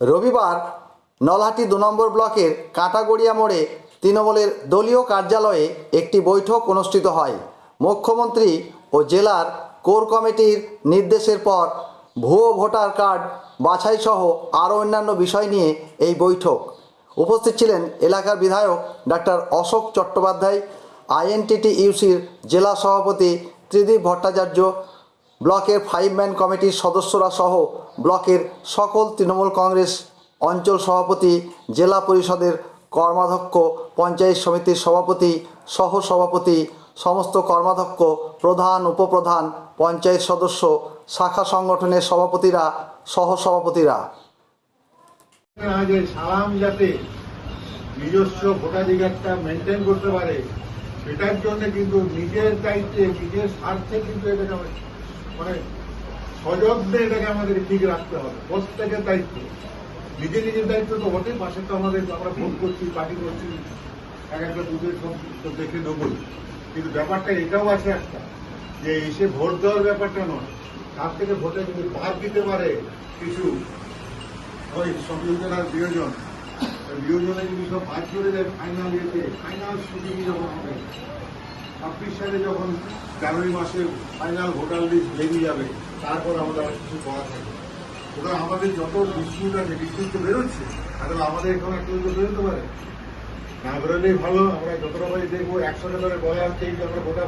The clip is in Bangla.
রবিবার নলহাটি দু নম্বর ব্লকের কাঁটাগড়িয়া মোড়ে তৃণমূলের দলীয় কার্যালয়ে একটি বৈঠক অনুষ্ঠিত হয়। মুখ্যমন্ত্রী ও জেলার কোর কমিটির নির্দেশের পর ভুয়ো ভোটার কার্ড বাছাই সহ আরও অন্যান্য বিষয় নিয়ে এই বৈঠক। উপস্থিত ছিলেন এলাকার বিধায়ক ডাক্তার অশোক চট্টোপাধ্যায় আইএনটিটি ইউসির জেলা সভাপতি ত্রিদীপ ভট্টাচার্য ব্লকের ফাইভ ম্যান কমিটির সদস্যরা সহ ব্লকের সকল তৃণমূল কংগ্রেস অঞ্চল সভাপতি, জেলা পরিষদের কর্মাধ্যক্ষ, পঞ্চায়েত সমিতির সভাপতি সহ সভাপতি সমস্ত কর্মাধ্যক্ষ, প্রধান, উপপ্রধান, পঞ্চায়েত সদস্য, শাখা সংগঠনের সভাপতিরা সহ সভাপতিরা সালাম যাতে নিজস্ব ভোটাধিকারটা মেনটেন করতে পারে, সেটার জন্য কিন্তু নিজের দায়িত্বে, নিজের স্বার্থে কিন্তু আমরা- মানে সযত্নে এটাকে আমাদের ঠিক রাখতে হবে। প্রত্যেকের দায়িত্ব। নিজের নিজের দায়িত্ব তো বটে পাশে তো আমাদের, আমরা ভোট করছি, পার্টি করছি, এক একটা বুথের সব তো দেখে দেবই কিন্তু ব্যাপারটা এটাও আছে একটা, যে এসে ভোট দেওয়ার ব্যাপারটা নয়। তার থেকে ভোটে যদি বাদ দিতে পারে কিছু, ওই সব যোজনার বিয়োজন, বিয়োজনে যদি সব বাদ করে দেয় ফাইনাল ইয়েতে ফাইনাল শুটিং যখন হবে ছাব্বিশ সালে যখন জানুয়ারি মাসে ফাইনাল ভোটার লিস্ট বেরিয়ে যাবে, তারপর আমাদের আর কিছু করা থাকবে ওটা আমাদের যত বিস্তৃত আছে বিস্তৃত তো বেরোচ্ছে, তাহলে আমাদের এখানে একটা তো বেরোতে পারে। না বেরোলেই ভালো, আমরা যতটা পারি দেখব একশো টাকা বলা হচ্ছে এই যে আমরা ভোটা